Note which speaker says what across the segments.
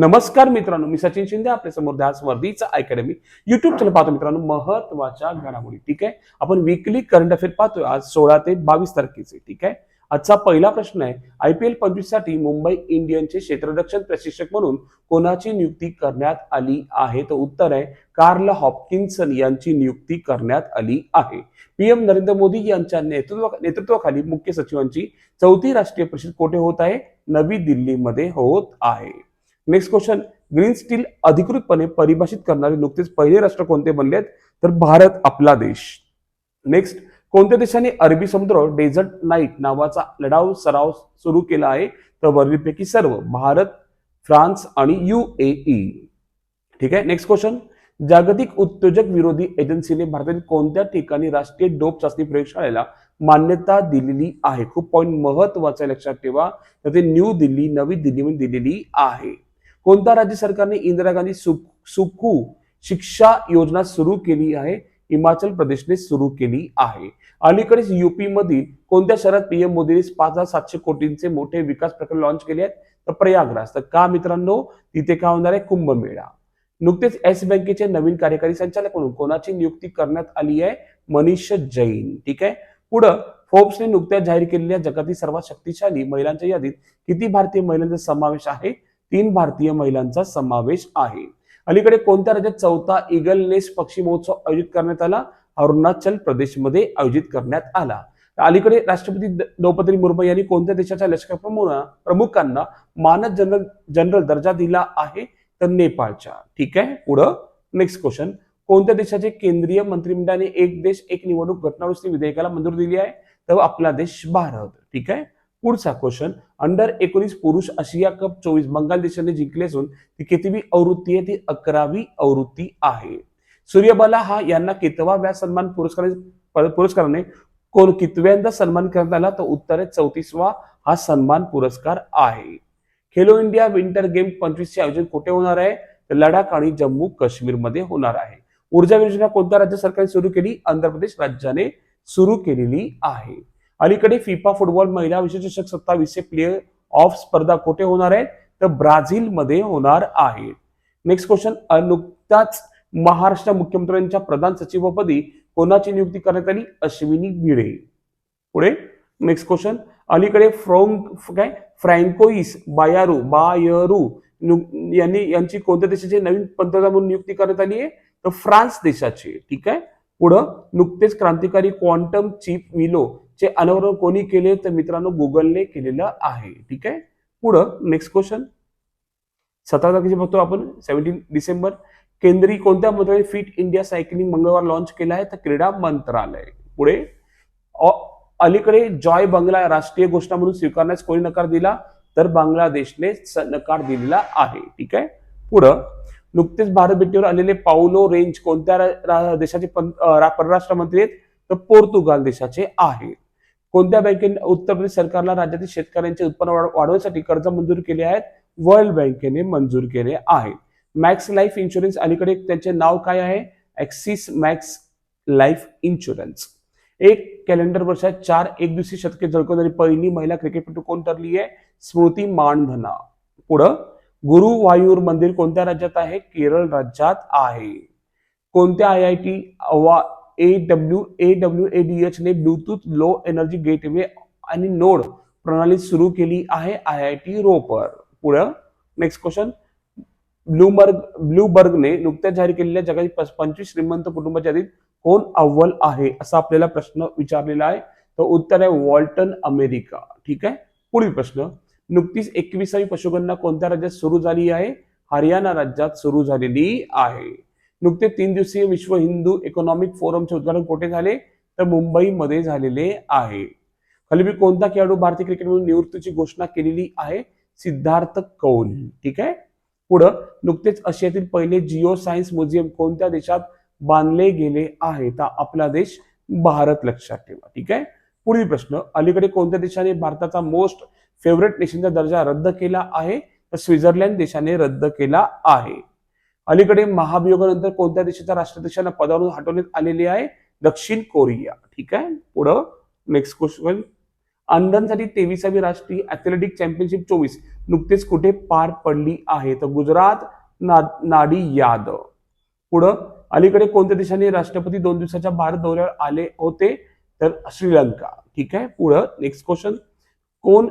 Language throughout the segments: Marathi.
Speaker 1: नमस्कार मित्रांनो मी सचिन शिंदे आपल्यासमोर ध्यास वर्धीचा अकॅडमी युट्यूब चॅनल पाहतो मित्रांनो महत्त्वाच्या घडामोडी ठीक आहे? आपण विकली करंट अफेअर पाहतोय आज सोळा ते बावीस तारखेचे ठीक आहे? आजचा पहिला प्रश्न आहे आय पी एल पंचवीससाठी मुंबई इंडियनचे क्षेत्ररक्षण प्रशिक्षक म्हणून कोणाची नियुक्ती करण्यात आली आहे? तर उत्तर आहे कार्ल हॉपकिन्सन यांची नियुक्ती करण्यात आली आहे. पीएम नरेंद्र मोदी यांच्या नेतृत्व नेतृत्वाखाली मुख्य सचिवांची चौथी राष्ट्रीय परिषद कोठे होत आहे? नवी दिल्लीमध्ये होत आहे. नेक्स्ट क्वेश्चन ग्रीन स्टील अधिकृतपणे परिभाषित करणारे नुकतेच पहिले राष्ट्र कोणते बनले आहेत? तर भारत आपला देश. नेक्स्ट कोणत्या देशाने अरबी समुद्र डेझर्ट नाईट नावाचा लढाऊ सराव सुरू केला आहे? तर वरीलपैकी सर्व भारत फ्रान्स आणि युएई ठीक आहे? नेक्स्ट क्वेश्चन जागतिक उद्योजक विरोधी एजन्सीने भारतातील कोणत्या ठिकाणी राष्ट्रीय डोप चाचणी प्रयोगशाळेला मान्यता दिलेली आहे? खूप पॉईंट महत्त्वाचा लक्षात ठेवा. तर ते न्यू दिल्ली नवी दिल्लीमध्ये दिलेली आहे. कोणत्या राज्य सरकारने इंदिरा गांधी सुख सुखू शिक्षा योजना सुरू केली आहे? हिमाचल प्रदेशने सुरू केली आहे. अलीकडेच युपी मधील कोणत्या शहरात पीएम मोदीने पाच हजार सातशे कोटींचे मोठे विकास प्रकल्प लॉन्च केले आहेत? तर प्रयागराज. तर का मित्रांनो तिथे काय होणार आहे? कुंभमेळा. नुकतेच एस बँकेचे नवीन कार्यकारी संचालक म्हणून कोणाची नियुक्ती करण्यात आली आहे? मनीष जैन. ठीक आहे? पुढं फोर्ब्सने नुकत्याच जाहीर केलेल्या जगातील सर्वात शक्तिशाली महिलांच्या यादीत किती भारतीय महिलांचा समावेश आहे? तीन भारतीय महिलांचा समावेश आहे. अलीकडे कोणत्या राज्यात चौथा इगल नेस्ट पक्षी महोत्सव आयोजित करण्यात आला? अरुणाचल प्रदेशमध्ये आयोजित करण्यात आला. अलीकडे राष्ट्रपती द्रौपदी मुर्मू यांनी कोणत्या देशाच्या लष्कर प्रमुख- प्रमुखांना मानद जनरल जनरल दर्जा दिला आहे? तर नेपाळच्या. ठीक आहे पुढं नेक्स्ट क्वेश्चन कोणत्या देशाचे केंद्रीय मंत्रिमंडळाने एक देश एक निवडणूक घटनावृष्टी विधेयकाला मंजुरी दिली आहे? तर आपला देश भारत. ठीक आहे पुढचा क्वेश्चन अंडर एकोणीस पुरुष आशिया कप चोवीस बंगाल देशाने जिंकले असून ती कितवी आवृत्ती आहे? ती अकरावी आवृत्ती आहे. सूर्यबाला हा यांना कितवा सन्मान पुरस्कार पुरस्काराने कोण कितव्यांदा सन्मान करण्यात आला? तर उत्तर आहे चौतीसवा हा सन्मान पुरस्कार आहे. खेलो इंडिया विंटर गेम पंचवीसचे आयोजन कुठे होणार आहे? तर लडाख आणि जम्मू काश्मीरमध्ये होणार आहे. ऊर्जा योजना कोणत्या राज्य सरकारने सुरू केली? आंध्र प्रदेश राज्याने सुरू केलेली आहे. अलीकडे फिफा फुटबॉल महिला विश्वचषक सत्तावीसचे प्लेअर ऑफ स्पर्धा कुठे होणार आहे? तर ब्राझीलमध्ये होणार आहे. नेक्स्ट क्वेश्चन नुकताच महाराष्ट्र मुख्यमंत्र्यांच्या प्रधान सचिवपदी कोणाची नियुक्ती करण्यात आली? अश्विनी भिडे पुढे नेक्स्ट क्वेश्चन अलीकडे फ्रोंग काय? फ्रँकोईस बायारू बायरू यांनी यांची कोणत्या देशाची नवीन पंतप्रधान म्हणून नियुक्ती करण्यात आली आहे? तर फ्रान्स देशाची. ठीक आहे? पुढं नुकतेच क्रांतिकारी क्वांटम चिप विलो चे अनावरण कोणी केले तर मित्रांनो गुगलने केलेलं आहे. ठीक आहे? पुढं नेक्स्ट क्वेश्चन सतरा तारखेचे बघतो आपण सेव्हन्टीन डिसेंबर. केंद्रीय कोणत्या मंत्रालय फिट इंडिया सायकलिंग मंगळवार लॉन्च केला आहे? तर क्रीडा मंत्रालय. पुढे अलीकडे जॉय बंगला राष्ट्रीय घोषणा म्हणून स्वीकारण्यास कोणी नकार दिला? तर बांगलादेशने नकार दिलेला आहे. ठीक आहे? पुढं नुकतेच भारत भेटीवर आलेले पाऊलो रेंज कोणत्या देशाचे परराष्ट्र मंत्री आहेत? तर पोर्तुगाल देशाचे आहेत. कोणत्या बँकेने उत्तर प्रदेश सरकारला राज्यातील शेतकऱ्यांचे उत्पन्न वाढवण्यासाठी कर्ज मंजूर केले आहेत? वर्ल्ड बँकेने मंजूर केले आहे. मॅक्स लाईफ इन्शुरन्स अलीकडे त्यांचे नाव काय आहे? ऍक्सिस मॅक्स लाईफ इन्शुरन्स एक कॅलेंडर वर्षात चार एक दिवसीय शतके झळकवणारी पहिली महिला क्रिकेटपटू कोण ठरली आहे? स्मृती मानधना पुढं गुरुवायूर मंदिर कोणत्या राज्यात आहे? केरळ राज्यात आहे. कोणत्या I I T A W A W A D H ने ब्लूटूथ लो एनर्जी गेटवे आणि नोड प्रणाली सुरू केली आहे आय आय टी रोपर पुढं नेक्स्ट क्वेश्चन ब्लूबर्ग ब्लूबर्गने नुकत्याच जाहीर केलेल्या जगातील पंचवीस श्रीमंत कुटुंबाच्या यादीत कोण अव्वल आहे असा आपल्याला प्रश्न विचारलेला आहे. तर उत्तर आहे वॉल्टन अमेरिका. ठीक आहे? पुढील प्रश्न. नुकतीच एकविसावी पशुगणना कोणत्या राज्यात सुरू झाली आहे? हरियाणा राज्यात सुरू झालेली आहे. नुकते तीन दिवसीय विश्व हिंदू इकॉनॉमिक फोरमचे उद्घाटन कुठे झाले? तर मुंबईमध्ये झालेले आहे. खाली कोणता खेळाडू भारतीय क्रिकेटमधून निवृत्तीची घोषणा केलेली आहे? सिद्धार्थ कौल. ठीक आहे? पुढं नुकतेच आशियातील पहिले जिओ सायन्स म्युझियम कोणत्या देशात बांधले गेले आहे? तर आपला देश भारत लक्षात ठेवा. ठीक आहे? पुढील प्रश्न अलीकडे कोणत्या देशाने भारताचा मोस्ट फेवरेट नेशनचा दर्जा रद्द केला आहे? तर स्वित्झर्लंड देशाने रद्द केला आहे. अलीकडे महाभियोगानंतर कोणत्या देशाच्या राष्ट्राध्यक्षांना पदावरून हटवण्यात आलेली आहे? दक्षिण कोरिया. ठीक आहे? पुढं नेक्स्ट क्वेश्चन अंधांसाठी तेविसावी राष्ट्रीय ऍथलेटिक चॅम्पियनशिप चोवीस. नुकतेच कुठे पार पडली आहे? तर गुजरात ना नाडी याद पुढं अलीकडे कोणत्या देशाने राष्ट्रपती दोन दिवसाच्या भारत दौऱ्यावर आले होते? तर श्रीलंका. ठीक आहे? पुढं नेक्स्ट क्वेश्चन कोण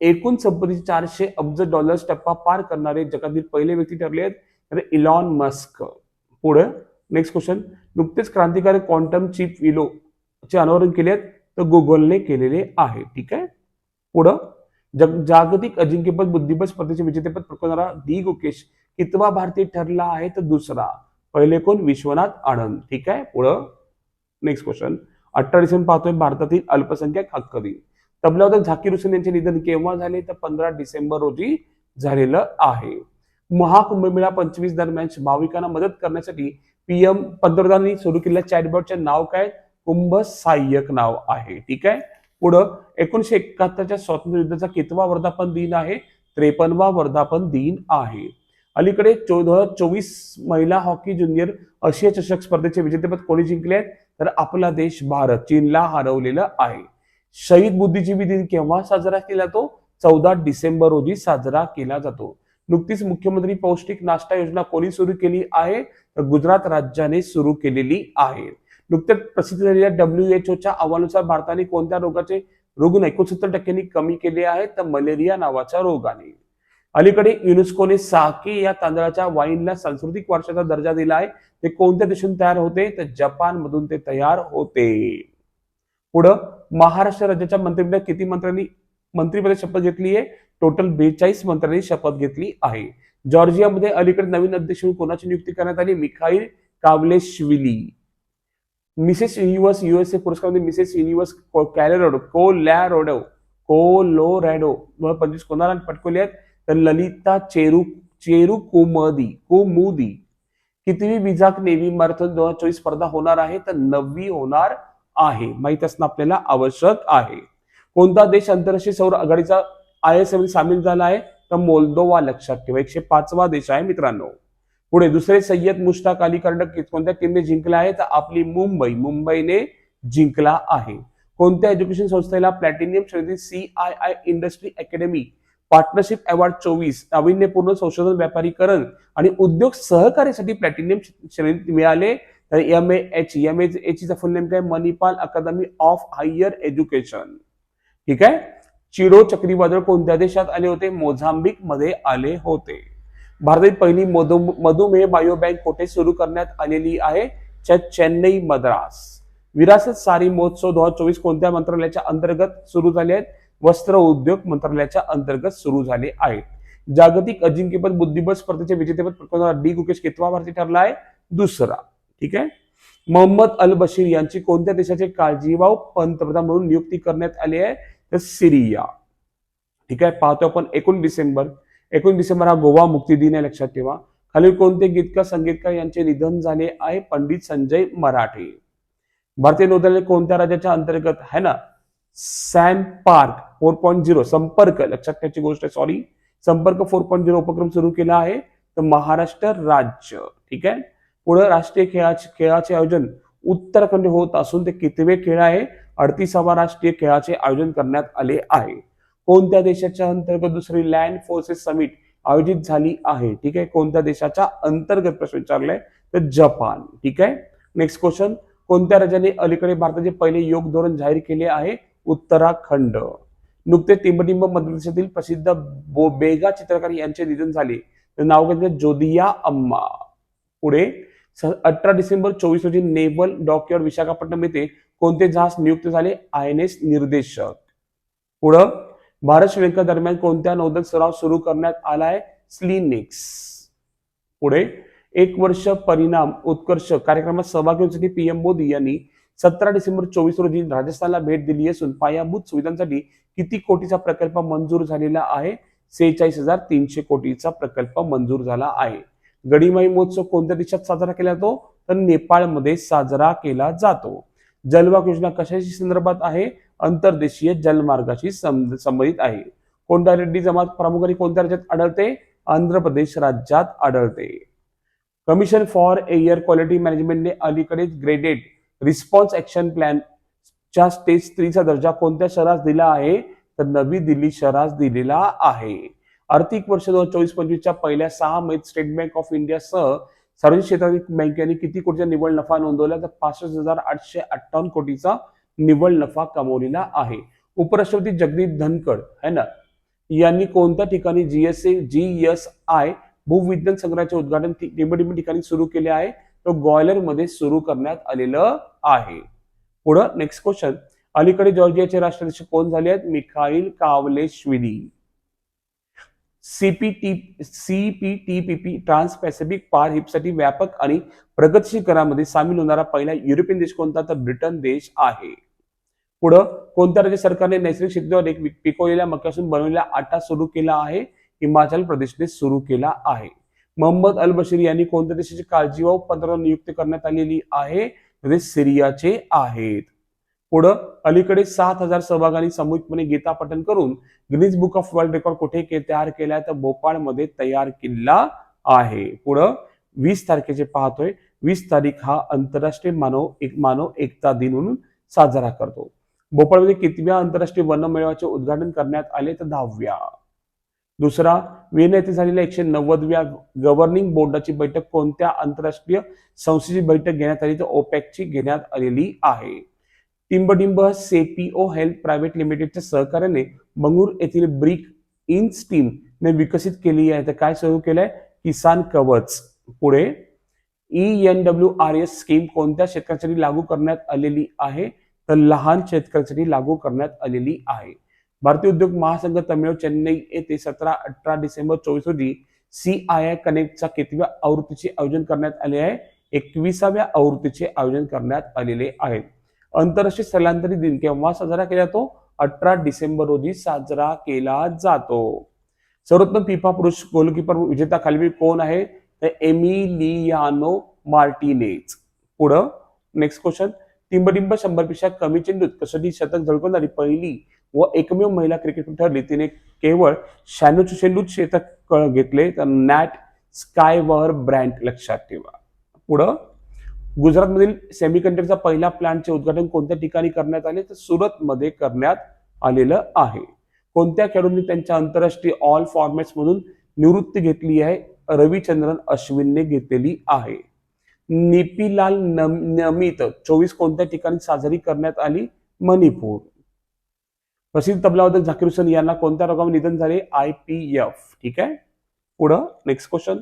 Speaker 1: एकूण संपत्तीचे चारशे अब्ज डॉलर्स टप्पा पार करणारे जगातील पहिले व्यक्ती ठरले आहेत? तर इलॉन मस्क पुढं नेक्स्ट क्वेश्चन नुकतेच क्रांतिकारी क्वांटम चिप विलो चे अनावरण केले आहेत तर गुगलने केलेले आहे. ठीक आहे? पुढं जग जागतिक अजिंक्यपद बुद्धिबळ स्पर्धेचे विजेतेपद पटकवणारा दी गुकेश कितवा भारतीय ठरला आहे तर दुसरा. पहिले कोण? विश्वनाथ आनंद. ठीक आहे? पुढं नेक्स्ट क्वेश्चन अठरा डिसेंबर पाहतोय भारतातील अल्पसंख्याक हक्क दिन तबल्यावर झाकीर हुसेन यांचे निधन केव्हा झाले? तर पंधरा डिसेंबर रोजी झालेलं आहे. महाकुंभमेळा पंचवीस दरम्यान भाविकांना मदत करण्यासाठी पीएम पंतप्रधानांनी सुरू केलेल्या चॅटबॉटचे नाव काय? कुंभ सहाय्यक नाव आहे. ठीक आहे? पुढं एकोणीशे एकाहत्तरच्या स्वातंत्र्य युद्धाचा कितवा वर्धापन दिन आहे? त्रेपन्नवा वर्धापन दिन आहे. अलीकडे चौदह चोवीस महिला हॉकी ज्युनियर आशिया चषक स्पर्धेचे विजेतेपद कोणी जिंकले आहेत? तर आपला देश भारत चीनला हरवलेला आहे. शहीद बुद्धिजीवी दिन केव्हा साजरा केला जातो? चौदा डिसेंबर रोजी साजरा केला जातो. नुकतीच मुख्यमंत्री पौष्टिक नाश्ता योजना कोणी सुरू केली आहे? तर गुजरात राज्याने सुरू केलेली आहे. नुकत्याच प्रसिद्ध झालेल्या डब्ल्यू एच ओच्या अहवालानुसार भारताने कोणत्या रोगाचे रुग्ण एकोणसत्तर टक्क्यांनी कमी केले आहेत? तर मलेरिया नावाच्या रोगाने. अलीकडे युनेस्कोने साके या तांदळाच्या वाईनला सांस्कृतिक वारशाचा दर्जा दिला आहे. ते कोणत्या देशातून तयार होते? तर जपान मधून ते तयार होते. पुढं महाराष्ट्र राज्याच्या मंत्रिमंडळात किती मंत्र्यांनी मंत्रिपद शपथ घेतली आहे? टोटल बेचाळीस मंत्र्यांनी शपथ घेतली आहे. जॉर्जियामध्ये अलीकडे नवीन अध्यक्ष म्हणून कोणाची नियुक्ती करण्यात आली? Mikheil Kavelashvili. Mrs Universe USA पुरस्कारामध्ये Mrs Universe Colorado Colorado Colorado. दोन हजार पंचवीस कोणाला पटकवले आहेत? तर ललिता चेरू चेरू कोमदी. कोमुदी कितवी विजाक नेव्ही मॅरेथॉन दोन हजार चोवीस स्पर्धा होणार आहे? तर नववी होणार आहे. माहीत असणं आपल्याला आवश्यक आहे. कोणता देश आंतरराष्ट्रीय सौर आघाडीचा आय एसमध्ये सामील झाला आहे. तर मोल्दोवा लक्षात ठेवा. एकशे पाचवा देश आहे मित्रांनो. पुढे दुसरे सय्यद मुश्ताक अली कर्णक कोणत्या टीमने जिंकला आहे? तर आपली मुंबई. मुंबईने जिंकला आहे. कोणत्या एज्युकेशन संस्थेला प्लॅटिनियम श्रेणी C I I industry academy partnership award चोवीस नाविन्यपूर्ण संशोधन व्यापारीकरण आणि उद्योग सहकार्यासाठी प्लॅटिनियम श्रेणीत मिळाले? तर M A H M H एचा फुल नेम काय? Manipal academy of higher education. ठीक आहे? चिडो चक्रीवादळ कोणत्या देशात आले होते? मोझांबिकमध्ये आले होते. भारतातील पहिली मधु मधुमेह बायो बँक कुठे सुरू करण्यात आलेली आहे? चेन्नई मद्रास. विरासत सारी महोत्सव दोन हजार चोवीस कोणत्या मंत्रालयाच्या अंतर्गत सुरू झाले आहेत? वस्त्र उद्योग मंत्रालयाच्या अंतर्गत सुरू झाले आहेत. जागतिक अजिंक्यपद बुद्धिबळ स्पर्धेचे विजेतेपद डी गुकेश कितवा भारती ठरला आहे. दुसरा ठीक आहे? मोहम्मद अल बशीर यांची कोणत्या देशाचे काळजीवाहू पंतप्रधान म्हणून नियुक्ती करण्यात आली आहे? सिरिया. ठीक आहे? पाहतो आपण एकूण डिसेंबर. एकोण डिसेंबर हा गोवा मुक्ती दिन आहे लक्षात ठेवा. खालील कोणते गीतकार संगीतकार यांचे निधन झाले आहे? पंडित संजय मराठे. भारतीय नौदल कोणत्या राज्याच्या अंतर्गत आहे ना? Sam park four point zero संपर्क लक्षात ठेवायची गोष्ट आहे सॉरी. संपर्क फोर पॉईंट झिरो उपक्रम सुरू केला आहे तर महाराष्ट्र राज्य. ठीक आहे? पुढे राष्ट्रीय खेळाचे खेळाचे आयोजन उत्तराखंड होत असून ते कितवे खेळ आहे? अडतीसावा राष्ट्रीय खेळाचे आयोजन करण्यात आले आहे. कोणत्या देशाच्या अंतर्गत दुसरी लँड फोर्सेस समिट आयोजित झाली आहे? ठीक आहे. कोणत्या देशाच्या अंतर्गत प्रश्न विचारलाय तर जपान. ठीक आहे. नेक्स्ट क्वेश्चन कोणत्या राज्याने अलीकडे भारताचे पहिले योग धोरण जाहीर केले आहे? उत्तराखंड. नुकतेच टिंबटिंब मध्य प्रदेशातील प्रसिद्ध बो- बेगा चित्रकार यांचे निधन झाले. तर नाव काय जोदिया अम्मा. पुढे अठरा डिसेंबर चोवीस रोजी नेव्हल डॉकयार्ड विशाखापट्टणम येथे कोणते जहाज नियुक्त झाले? आय एन एस निर्देशक. पुढं भारत श्रीलंका दरम्यान कोणत्या नौदल सराव सुरू करण्यात आलाय? स्लिनिक्स. पुढे एक वर्ष परिणाम उत्कर्ष कार्यक्रमात सहभागी होण्यासाठी पीएम मोदी यांनी सतरा डिसेंबर चोवीस रोजी राजस्थानला भेट दिली असून पायाभूत सुविधांसाठी किती कोटीचा प्रकल्प मंजूर झालेला आहे? सेहेचाळीस हजार तीनशे कोटीचा प्रकल्प मंजूर झाला आहे. गडिमाई महोत्सव कोणत्या देशात साजरा केला जातो? तर नेपाळमध्ये साजरा केला जातो. जलवाक योजना कशाशी संदर्भात आहे? अंतर्देशीय जलमार्गाशी संबंधित आहे. कोणत्या रेड्डी जमात प्रामुख्याने कोणत्या राज्यात आढळते? आंध्र प्रदेश राज्यात आढळते. कमिशन फॉर एअर क्वालिटी मॅनेजमेंटने अलीकडेच ग्रेडेड रिस्पॉन्स ऍक्शन प्लॅन च्या स्टेज थ्रीचा दर्जा कोणत्या शहरास दिला आहे? तर नवी दिल्ली शहरास दिलेला आहे. आर्थिक वर्ष दोन हजार चोवीस पंचवीसच्या पहिल्या सहा महिन्यात स्टेट बँक ऑफ इंडियासह सार्वजनिक क्षेत्रातील बँकेने किती कोटीचा निव्वळ नफा नोंदवला तर पासष्ट हजार आठशे अठ्ठावन्न कोटीचा निव्वळ नफा कमवलेला आहे. उपराष्ट्रपती जगदीप धनखड है ना? यांनी कोणत्या ठिकाणी जीएसए जी एस आय भूविज्ञान संग्रहाचे उद्घाटन ति- ठिकाणी सुरू केले आहे? तो ग्वालियरमध्ये सुरू करण्यात आलेलं आहे. पुढं नेक्स्ट क्वेश्चन अलीकडे जॉर्जियाचे राष्ट्राध्यक्ष कोण झाले आहेत? Mikheil Kavelashvili C P T C P T P P trans Pacific पार हिपसाठी व्यापक आणि प्रगतशील करामध्ये सामील होणारा पहिला युरोपियन देश कोणता तर ब्रिटन देश आहे. पुढं कोणत्या राज्य सरकारने नैसर्गिक शेतीवर एक पिकवलेल्या मक्यापासून बनवलेला आटा सुरू केला आहे? हिमाचल प्रदेशने सुरू केला आहे. मोहम्मद अल बशीर यांनी कोणत्या देशाची काळजीवाहू पंतप्रधान नियुक्त करण्यात आलेली आहे? सिरियाचे आहेत. पुढं अलीकडे सात हजार सहभागांनी सामूहिकपणे गीता पठण करून Guinness book of world record कुठे के- तयार केलाय तर भोपाळमध्ये तयार किल्ला आहे. पुढं वीस तारखेचे पाहतोय. वीस तारीख हा आंतरराष्ट्रीय मानव एक मानव एकता दिन म्हणून साजरा करतो. भोपाळमध्ये कितव्या आंतरराष्ट्रीय वनमेळाचे उद्घाटन करण्यात आले? तर दहाव्या. दुसरा विएना येथे झालेल्या एकशे नव्वदव्या गव्हर्निंग बोर्डाची बैठक कोणत्या आंतरराष्ट्रीय संस्थेची बैठक घेण्यात आली? तर ओपॅकची घेण्यात आलेली आहे. टिंबटिंब सेपीओ हेल्थ प्रायव्हेट लिमिटेडच्या सहकार्याने बंगळूर येथील ब्रिक इन स्टीम ने विकसित केली आहे. तर काय सुरू केलंय? किसान कवच. पुढे E N W R S scheme कोणत्या शेतकऱ्यांसाठी लागू करण्यात आलेली आहे? तर लहान शेतकऱ्यांसाठी लागू करण्यात आलेली आहे. भारतीय उद्योग महासंघ तमिळ चेन्नई येथे सतरा अठरा डिसेंबर चोवीस रोजी सी आय आय कनेक्टच्या कितव्या आवृत्तीचे आयोजन करण्यात आले आहे? एकविसाव्या आवृत्तीचे आयोजन करण्यात आलेले आहे. आंतरराष्ट्रीय स्थलांतरित दिन केव्हा साजरा केला जातो. अठरा डिसेंबर रोजी साजरा केला जातो. सर्वोत्तम फिफा पुरुष गोलकीपर विजेता खाली कोण आहे? तर एमिलियानो मार्टिनेज. पुढं नेक्स्ट क्वेश्चन टिंबटिंब शंभरपेक्षा कमी चेंडूत कसोटी शतक झळकवणारी पहिली व एकमेव महिला क्रिकेटपटू ठरली. तिने केवळ शहाण्णव चेंडूत शतक घेतले. तर नॅट स्कायवर ब्रँड लक्षात ठेवा. पुढं गुजरातमधील सेमीकंडक्टरचा पहिला प्लांटचे उद्घाटन कोणत्या ठिकाणी करण्यात आले? तर सुरतमध्ये करण्यात आलेलं आहे. कोणत्या खेळाडूंनी त्यांच्या आंतरराष्ट्रीय ऑल फॉर्मॅट्स मधून निवृत्ती घेतली आहे? रविचंद्रन अश्विनने घेतलेली आहे. निपीलाल नमित चोवीस कोणत्या ठिकाणी साजरी करण्यात आली? मणिपूर. प्रसिद्ध तबलावादक झाकीर हुसेन यांना कोणत्या रोगावर निधन झाले? I P F. ठीक आहे? पुढं नेक्स्ट क्वेश्चन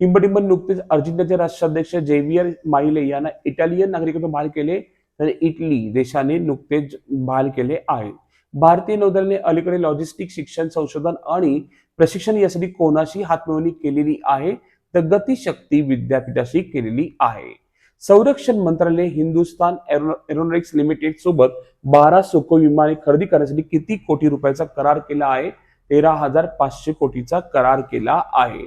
Speaker 1: टिंबटिंब नुकतेच अर्जेंटिनाचे राष्ट्राध्यक्ष जेवियर माइले यांना इटालियन नागरिकत्व बहाल केले तर इटली देशाने नुकतेच बहाल केले आहे. भारतीय नौदलाने अलीकडे लॉजिस्टिक शिक्षण संशोधन आणि प्रशिक्षण यासाठी कोणाशी हातमिळवणी केलेली आहे? तर गतिशक्ती विद्यापीठाशी केलेली आहे. संरक्षण मंत्रालय हिंदुस्तान एरोनॉटिक्स लिमिटेड सोबत बारा सुखो विमाने खरेदी करण्यासाठी किती कोटी रुपयाचा करार केला आहे? तेरा हजार पाचशे कोटीचा करार केला आहे.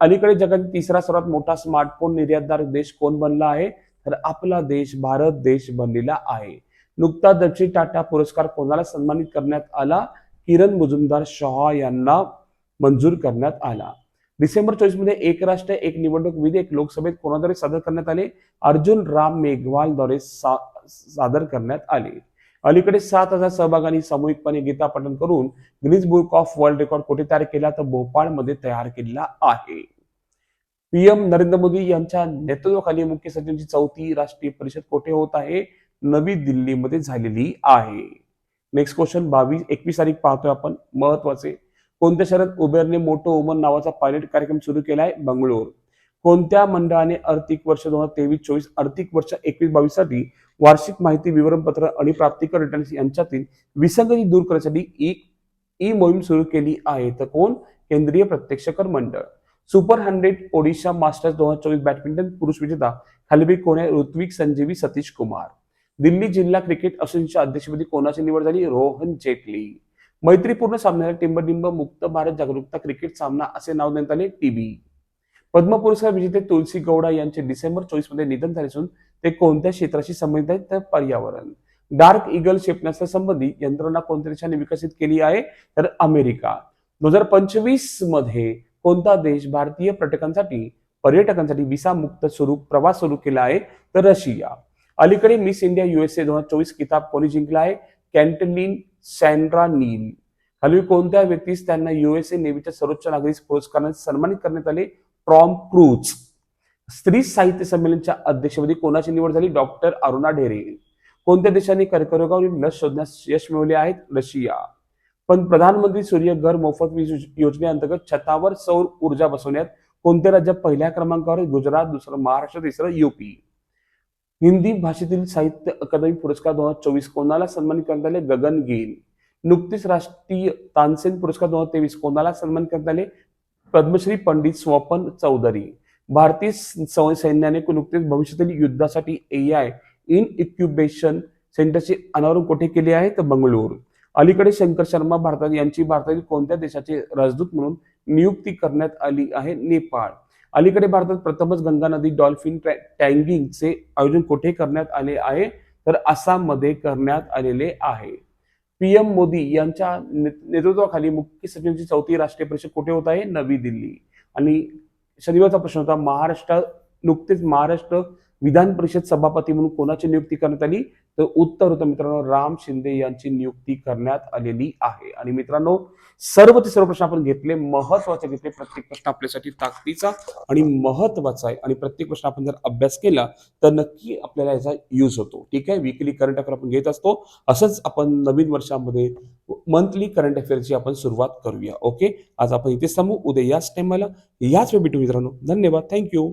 Speaker 1: अलीकडे जगातील तिसरा सर्वात मोठा स्मार्टफोन निर्यातदार देश कोण बनला आहे? तर आपला देश भारत देश बनलेला आहे. नुकताच दक्षिण टाटा पुरस्कार कोणाला सन्मानित करण्यात आला? किरण मुजुमदार शहा यांना मंजूर करण्यात आला. डिसेंबर चोवीसमध्ये एक राष्ट्र एक निवडणूक विधेयक लोकसभेत कोणाद्वारे सादर करण्यात आले? अर्जुन राम मेघवालद्वारे सा- सादर करण्यात आले. अलीकडे सात हजार सहभागांनी सामूहिकपणे गीता पठण करून greens book of world record कुठे तयार केला तर भोपाळमध्ये तयार केला आहे. पीएम नरेंद्र मोदी यांच्या नेतृत्वाखाली मुख्य सचिवांची चौथी राष्ट्रीय परिषद कुठे होत आहे? नवी दिल्लीमध्ये झालेली आहे. नेक्स्ट क्वेश्चन बावीस एकवीस तारीख पाहतोय आपण. महत्त्वाचे कोणत्या शहरात उबेरने मोटो ओमन नावाचा पायलट कार्यक्रम सुरू केला आहे बंगळूर. कोणत्या मंडळाने आर्थिक वर्ष दोन हजार तेवीस चोवीस आर्थिक वर्ष एकवीस बावीससाठी वार्षिक माहिती विवरणपत्र आणि प्राप्तिकर रिटर्न्स यांच्यातील विसंगती दूर करण्यासाठी ई ई मोहीम सुरू केली आहे. तर कोण? केंद्रीय प्रत्यक्ष कर मंडळ. सुपर हंड्रेड ओडिशा मास्टर्स दोन हजार चोवीस बॅडमिंटन पुरुष विजेता खालीबी कोण आहे ऋत्विक संजीवी सतीश कुमार. दिल्ली जिल्हा क्रिकेट असोसिएशनच्या अध्यक्षपदी कोणाची निवड झाली? रोहन जेटली. मैत्रीपूर्ण सामन्याला टिंबडिंब मुक्त भारत जागरूकता क्रिकेट सामना असे नाव देण्यात आले टीबी. पद्म पुरस्कार विजेते तुलसी गौडा यांचे डिसेंबर चोवीसमध्ये निधन झाले असून ते कोणत्या क्षेत्राशी संबंधित आहेत? तर पर्यावरण. डार्क इगल क्षेपणास्त्रासंबंधी यंत्रणा कोणत्या देशाने विकसित केली आहे? तर अमेरिका. दोन हजार पंचवीसमध्ये कोणता देश भारतीय पर्यटकांसाठी पर्यटकांसाठी विसा मुक्त स्वरूप प्रवास सुरू केला आहे? तर रशिया. अलीकडे मिस इंडिया युएसए दोन हजार चोवीस किताब कोणी जिंकला आहे? Caitlin Sandra Neal. खाली कोणत्या व्यक्तीस त्यांना युएसए नेव्हीच्या सर्वोच्च नागरिक पुरस्काराने सन्मानित करण्यात आले? Prom cruise. स्त्री साहित्य संमेलनच्या अध्यक्षपदी कोणाची निवड झाली? डॉक्टर अरुणा ढेरे. कोणत्या देशाने कर्करोगावरील लस शोधण्यास यश मिळवले आहेत रशिया. पण प्रधानमंत्री सूर्य घर मोफत वीज योजनेअंतर्गत छतावर सौर ऊर्जा बसवण्यात कोणत्या राज्यात पहिल्या क्रमांकावर गुजरात दुसरं महाराष्ट्र तिसरं युपी. हिंदी भाषेतील साहित्य अकादमी पुरस्कार दोन हजार चोवीस कोणाला सन्मानित करण्यात आले? गगन गिल. नुकतीच राष्ट्रीय तानसेन पुरस्कार दोन हजार तेवीस कोणाला सन्मानित करण्यात आले? पद्मश्री पंडित स्वपन चौधरी. भारतीय सैन्याने नुकतेच भविष्यातील युद्धासाठी ए आय इन इक्युबेशन सेंटरचे अनावरण कोठे केले आहे? तर बंगळुरू. अलीकडे शंकर शर्मा भारतात यांची भारतातील कोणत्या देशाचे राजदूत म्हणून नियुक्ती करण्यात आली आहे? नेपाळ. अलीकडे भारतात प्रथमच गंगा नदी डॉल्फिन टँगिंगचे आयोजन कुठे करण्यात आले आहे? तर आसाममध्ये करण्यात आलेले आहे. पीएम मोदी यांच्या ने- नेतृत्वाखाली मुख्य सचिवांची चौथी राष्ट्रीय परिषद कुठे होत आहे? नवी दिल्ली. आणि शनिवारचा प्रश्न होता महाराष्ट्र नुकतेच महाराष्ट्र विधान परिषद सभापती म्हणून कोणाची नियुक्ती करण्यात आली? तर उत्तर होतं मित्रांनो राम शिंदे यांची नियुक्ती करण्यात आलेली आहे. आणि मित्रांनो सर्व ते सर्व प्रश्न आपण घेतले महत्त्वाचे घेतले प्रत्येक प्रश्न आपल्यासाठी ताकदीचा आणि महत्त्वाचा आहे. आणि प्रत्येक प्रश्न आपण जर अभ्यास केला तर नक्की आपल्याला याचा यूज होतो. ठीक आहे? विकली करंट अफेअर आपण घेत असतो. असंच आपण नवीन वर्षामध्ये मंथली करंट अफेअरची आपण सुरुवात करूया. ओके आज आपण इथे थांबू. उद्या याच टाइमला याच वेळ भेटू मित्रांनो. धन्यवाद. थँक्यू